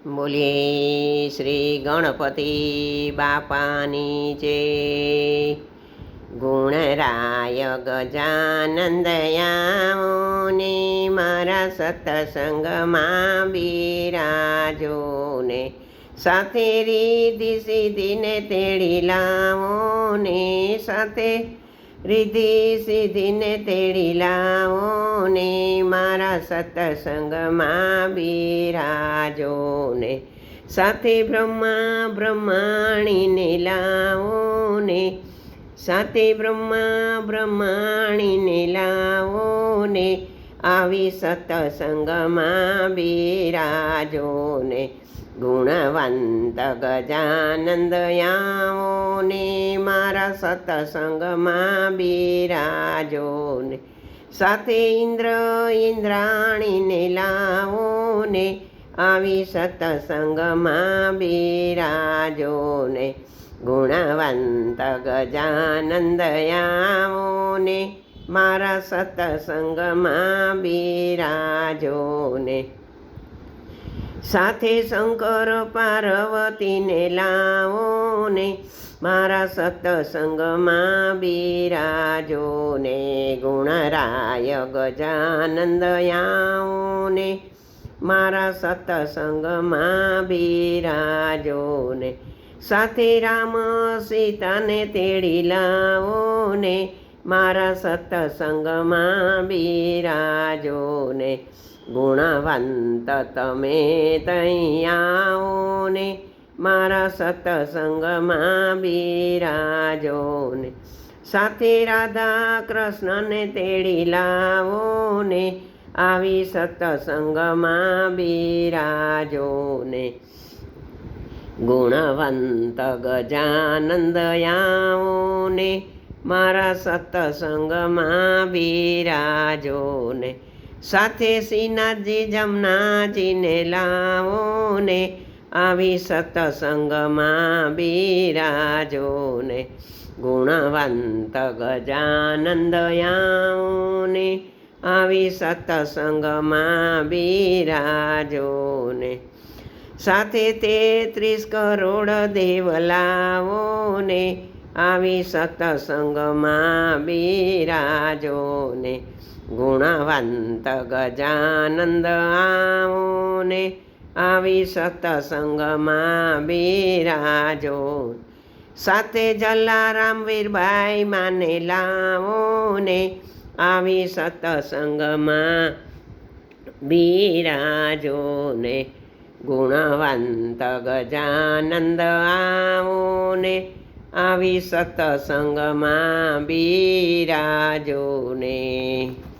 બોલીએ શ્રી ગણપતિ બાપાની જય ગુણરાય ગજાનંદયાઓને મારા સત્સંગમાં બિરાજો ને સાથે રીધિ સીધીને તેડી લાવો ને સાથે રીધિ સિદ્ધિને તેડી લાવો ને મારા સત્સંગમાં બિરાજો ને સાથે બ્રહ્મા બ્રહ્માણીને લાવો ને સાથે બ્રહ્મા બ્રહ્માણીને લાવો ને આવી સતસંગમાં બિરાજો ને ગુણવંત ગજાનંદ આવો ને મારા સતસંગમાં બિરાજો ને સાથે ઇન્દ્ર ઇન્દ્રાણીને લાવો ને આવી સતસંગમાં બિરાજો ને ગુણવંત ગજાનંદ ને મારા સત્સંગમાં બિરાજો ને સાથે શંકર પાર્વતીને લાવો ને મારા સત્સંગમાં બિરાજો ને ગુણરાય ગજાનંદ આવો ને મારા સત્સંગમાં બિરાજો ને સાથે રામ સીતાને તેડી લાવો ને મારા સત્સંગમાં બિરાજો ને ગુણવંત તમે તૈયાઓ ને મારા સત્સંગમાં બિરાજો ને સાથે રાધા કૃષ્ણને તેડી લાવો ને આવી સત્સંગમાં બિરાજો ને ગુણવંત ગજાનંદયાઓને મારા સત્સંગમાં બિરાજો ને સાથે શ્રીનાથજી જમનાજીને લાવો ને આવી સત્સંગમાં બિરાજો ને ગુણવંત ગજાનંદયાઓ ને આવી સત્સંગમાં બિરાજો ને સાથે તેત્રીસ કરોડ દેવ લાવો ને આવી સત્સંગમાં બિરાજો ને ગુણવંત ગજાનંદ આવો ને આવી સતસંગમાં બિરાજો સાથે જલારામ વીરભાઈ માને લાવો ને આવી સતસંગમાં બિરાજો ને ગુણવંત ગજાનંદ આવો ને આવી સત્સંગમાં બિરાજો ને